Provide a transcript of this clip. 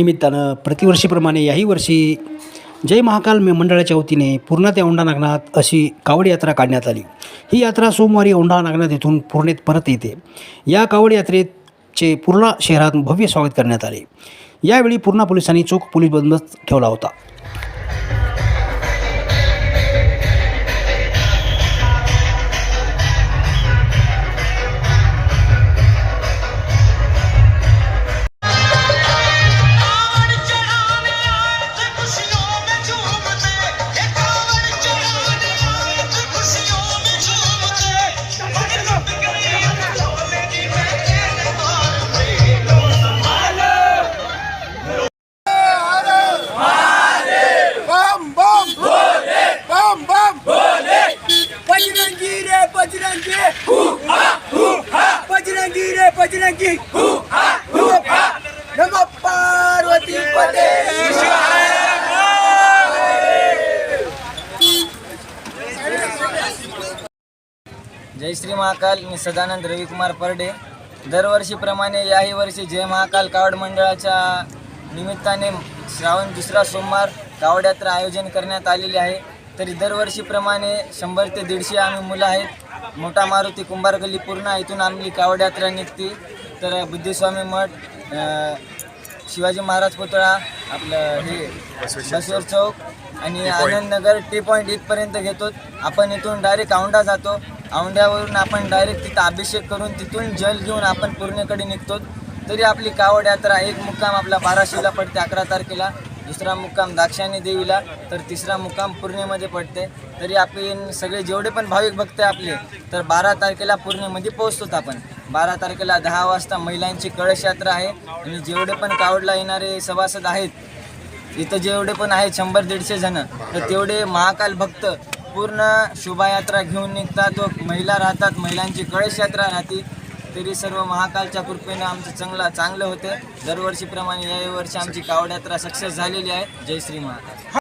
निमित्तानं प्रतिवर्षीप्रमाणे याही वर्षी जय महाकाल मे मंडळाच्या वतीने पूर्णा ते औंढा नागनाथ अशी कावड यात्रा काढण्यात आली. ही यात्रा सोमवारी औंढा नागनाथ येथून पूर्णेत परत येते. या कावड यात्रेचे पूर्णा शहरात भव्य स्वागत करण्यात आले. यावेळी पूर्णा पोलिसांनी चोख पोलीस बंदोबस्त ठेवला होता. रे बजरंगी! बजरंगी रे बजरंगी! नम पार्वती पते जय श्री महाकाल मी सदानंद रविकुमार परडे. दरवर्षीप्रमाणे याही वर्षी जय महाकाल कावड मंडळाच्या निमित्ताने श्रावण दुसरा सोमवार कावड यात्रा आयोजन करण्यात आलेले आहे. तरी दरवर्षीप्रमाणे शंभर ते दीडशे आम्ही मुलं आहेत. मोठा मारुती कुंभार गल्ली पूर्ण इथून आम्ही कावड यात्रा निघते. तर बुद्धिस्वामी मठ शिवाजी महाराज पुतळा आपलं हे बसवेश्वर चौक आणि आनंदनगर टी पॉईंट इथपर्यंत घेतो. आपण इथून डायरेक्ट औंढा जातो. औंढ्यावरून आपण डायरेक्ट तिथं अभिषेक करून तिथून जल घेऊन आपण पूर्णेकडे निघतो. तरी आपली कावड यात्रा एक मुक्काम आपला बाराशेला पडते अकरा तारखेला. दुसरा मुक्काम दाक्षायणी देवीला तर तिसरा मुक्काम पूर्णेमध्ये पडते. तरी आपण सगळे जेवढे पण भाविक भक्त आहे आपले तर बारा तारखेला पूर्णेमध्ये पोहोचतो आपण. बारा तारखेला दहा वाजता महिलांची कळश यात्रा आहे. आणि जेवढे पण कावडला येणारे सभासद आहेत इथं जेवढे पण आहेत शंभर दीडशे जण तर तेवढे महाकाल भक्त पूर्ण शोभायात्रा घेऊन निघतात व महिला राहतात महिलांची कळश यात्रा राहते. तरी सर्व महाकालच्या कृपेनं आमचं चांगला चांगलं होतं. दरवर्षीप्रमाणे याही वर्षी आमची कावड यात्रा सक्सेस झालेली आहे. जय श्री महाकाल.